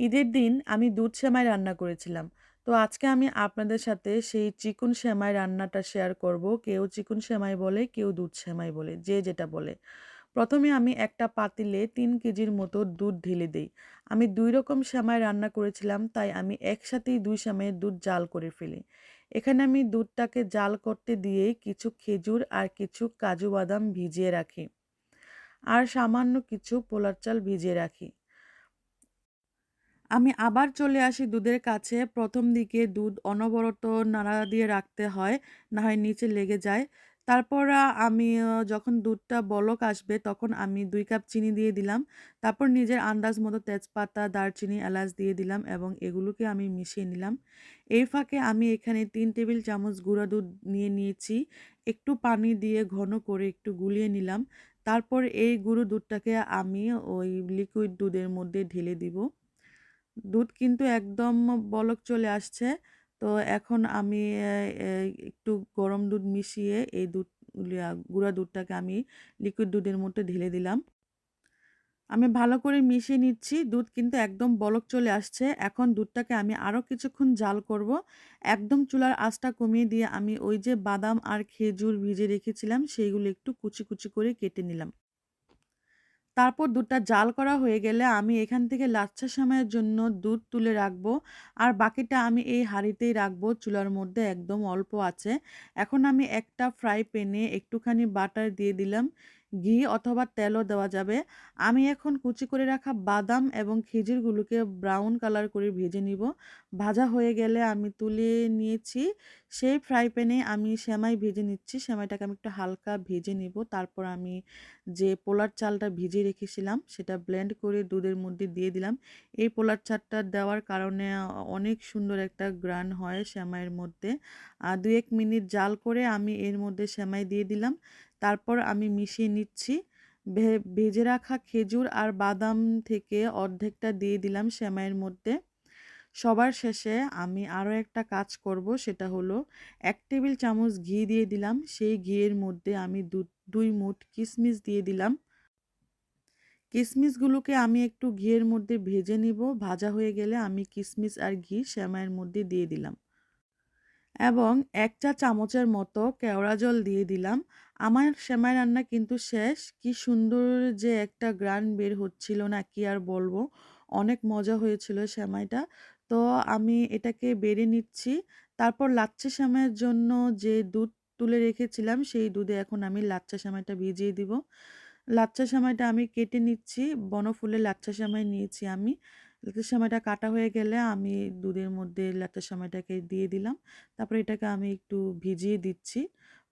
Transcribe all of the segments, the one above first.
ঈদের দিন আমি দুধ সেমাই রান্না করেছিলাম। তো আজকে আমি আপনাদের সাথে সেই চিকন সেমাই রান্নাটা শেয়ার করব। কেউ চিকন সেমাই বলে, কেউ দুধ সেমাই বলে, যে যেটা বলে। প্রথমে আমি একটা পাতিলে তিন কেজির মতো দুধ ঢেলে দেই। আমি দুই রকম সেমাই রান্না করেছিলাম, তাই আমি একসাথেই দুই সেমাইয়ের দুধ জাল করে ফেলি। এখানে আমি দুধটাকে জাল করতে দিয়ে কিছু খেজুর আর কিছু কাজু বাদাম ভিজিয়ে রাখি। আর সামান্য কিছু পোলার চাল ভিজিয়ে রাখি। আমি আবার চলে আসি দুধের কাছে। প্রথম দিকে দুধ অনবরত নাড়া দিয়ে রাখতে হয়, না হয় নিচে লেগে যায়। তারপর আমি যখন দুধটা বলক আসবে তখন আমি দুই কাপ চিনি দিয়ে দিলাম। তারপর নিজের আন্দাজ মতো তেজপাতা, দারচিনি, এলাচ দিয়ে দিলাম এবং এগুলোকে আমি মিশিয়ে নিলাম। এই ফাঁকে আমি এখানে তিন টেবিল চামচ গুঁড়া দুধ নিয়ে নিয়েছি। একটু পানি দিয়ে ঘন করে একটু গুলিয়ে নিলাম। তারপর এই গুঁড়ো দুধটাকে আমি ওই লিকুইড দুধের মধ্যে ঢেলে দিব। দুধ কিন্তু একদম বলক চলে আসছে। তো এখন আমি একটু গরম দুধ মিশিয়ে এই দুধ গুঁড়া দুধটাকে আমি লিকুইড দুধের মধ্যে ঢেলে দিলাম। আমি ভালো করে মিশিয়ে নিচ্ছি। দুধ কিন্তু একদম বলক চলে আসছে। এখন দুধটাকে আমি আরও কিছুক্ষণ জাল করব। একদম চুলার আঁচটা কমিয়ে দিয়ে আমি ওই যে বাদাম আর খেজুর ভিজে রেখেছিলাম সেইগুলো একটু কুচি, কুচি করে কেটে নিলাম। তারপর দুধটা জাল করা হয়ে গেলে আমি এখান থেকে লাচ্ছা সময়ের জন্য দুধ তুলে রাখব আর বাকিটা আমি এই হাঁড়িতেই রাখব, চুলার মধ্যে একদম অল্প আছে। এখন আমি একটা ফ্রাই প্যানে একটুখানি বাটার দিয়ে দিলাম। ঘি অথবা তেলও দেওয়া যাবে। আমি এখন কুচি করে রাখা বাদাম এবং খেজুরগুলোকে ব্রাউন কালার করে ভেজে নিব। ভাজা হয়ে গেলে আমি তুলে নিয়েছি। সেই ফ্রাই প্যানে আমি সেমাই ভেজে নিচ্ছি। সেমাইটাকে আমি একটু হালকা ভেজে নিব। তারপর আমি যে পোলার চালটা ভিজিয়ে রেখেছিলাম, সেটা ব্লেন্ড করে দুধের মধ্যে দিয়ে দিলাম। এই পোলার চালটা দেওয়ার কারণে অনেক সুন্দর একটা গ্রান হয় সেমাইয়ের মধ্যে। আর ২-১ মিনিট জাল করে আমি এর মধ্যে সেমাই দিয়ে দিলাম। তারপর আমি মিশিয়ে নিচ্ছি। ভেজে রাখা খেজুর আর বাদাম থেকে অর্ধেকটা দিয়ে দিলাম সেমাইয়ের মধ্যে। সবার শেষে আমি আরও একটা কাজ করব, সেটা হলো এক টেবিল চামচ ঘি দিয়ে দিলাম। সেই ঘিয়ের মধ্যে আমি দু ২ মুঠ কিশমিশ দিয়ে দিলাম। কিশমিশগুলোকে আমি একটু ঘিয়ের মধ্যে ভেজে নিব। ভাজা হয়ে গেলে আমি কিশমিশ আর ঘি সেমাইয়ের মধ্যে দিয়ে দিলাম। এবং ১ চা চামচের মতো কেওড়া জল দিয়ে দিলাম। আমার সেমাই রান্না কিন্তু শেষ। কি সুন্দর যে একটা গ্রান বের হচ্ছিল না, কি আর বলব। অনেক মজা হয়েছিল সেমাইটা। তো আমি এটাকে বেড়ে নিচ্ছি। তারপর লাচ্ছা সেমাইয়ের জন্য যে দুধ তুলে রেখেছিলাম, সেই দুধে এখন আমি লাচ্ছা সেমাইটা ভিজিয়ে দিব। লাচ্ছা সেমাইটা আমি কেটে নিচ্ছি। বনফুলের লাচ্ছা সেমাই নিয়েছি আমি। লাচ্ছা সেমাইটা কাটা হয়ে গেলে আমি দুধের মধ্যে লাচ্ছা সেমাইটাকে দিয়ে দিলাম। তারপরে এটাকে আমি একটু ভিজিয়ে দিচ্ছি।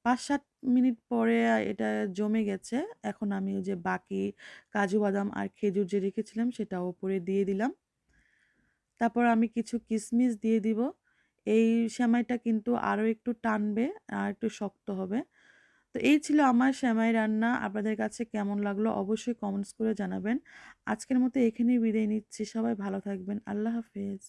৫-৭ মিনিট পরে এটা জমে গেছে। এখন আমি ওই যে বাকি কাজু বাদাম আর খেজুর যে রেখেছিলাম সেটা ওপরে দিয়ে দিলাম। তারপর আমি কিছু কিশমিশ দিয়ে দিব। এই সেমাইটা কিন্তু আরও একটু টানবে, আর একটু শক্ত হবে। তো এই ছিল আমার সেমাই রান্না। আপনাদের কাছে কেমন লাগল অবশ্যই কমেন্টস করে জানাবেন। আজকের মতো এখানেই বিদায় নিচ্ছি। সবাই ভালো থাকবেন। আল্লাহ হাফেজ।